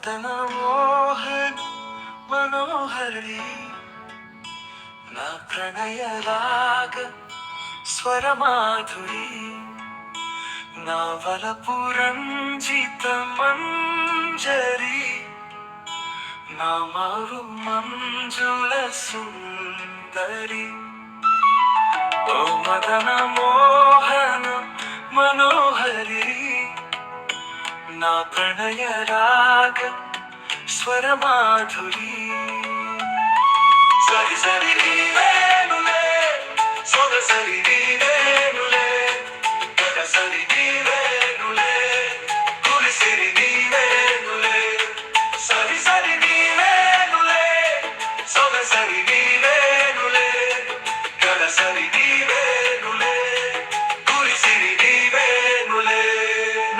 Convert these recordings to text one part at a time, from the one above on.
మదన మోహన్ మనోహరి నా ప్రణయ రాగ స్వరమాధురి నా వలపురంజిత మంజరి నా మారు మంజుల సుందరి ఓ మదన మోహన మనోహరి నా ప్రణయ రాగ స్వరమాధురి సరి సరి నీవేనులే సొగ సరి నీవేనులే గగ సరి నీవేనులే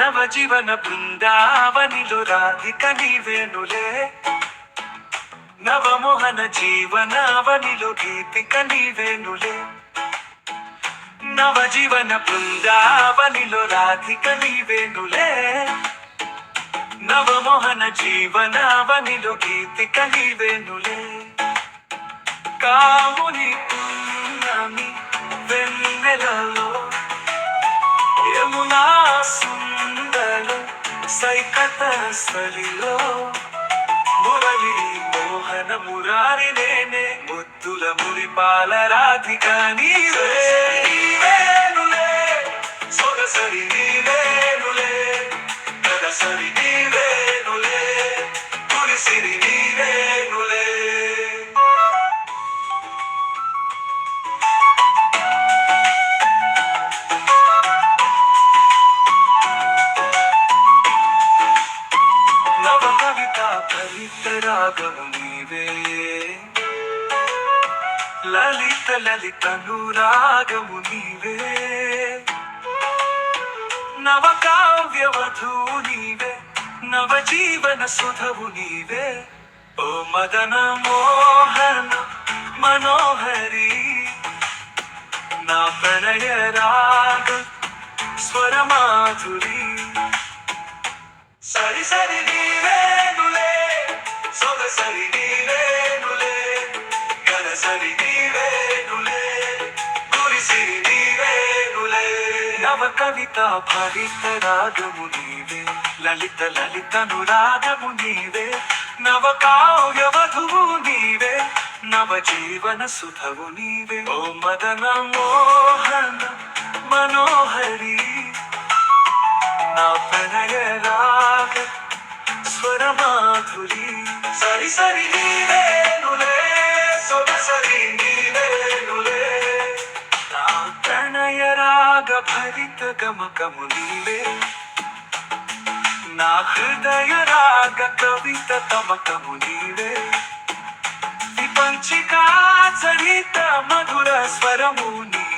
నవజీవన బృందావనిలు రాధిక నీవేనులే నవమోహన జీవనావనిలో గీతిక నీవేనులే నవజీవన బృందావనిలో రాధిక నీవేనులే నవమోహన జీవనావనిలో గీతిక నీవేనులే కాముని పున్నమి వెన్నెలలో కథ సలిలో మురళి మోహన మురారి నేనే. ముద్దుల మురిపాల రాధిక నీవే. కవిత రాగము నీవే. లలిత లలిత అనురాగము నీవే. నవ కావ్య నీవే. నవ జీవన సుధవు నీవే. ఓ మదన మోహన మనోహరి నా ప్రణయ రాగ స్వరమాధురి. సరి సరి నీవే. నవ కవిత భరిత రాగము నీవే. లలిత లలితను రాగము నీవే. నవ కావ్య వధువు నీవే. నవ జీవన సుధవు నీవే. ఓ మదన మోహన మనోహరి నా ప్రణయ రాగ స్వరమాధురి. సరి సరి నీవే నులే సొగసరి నీ గమకము నీవే. నా హృదయ రాగ కవిత తమకము నీవే. విపంచికా చరిత మధుర స్వరము నీవే.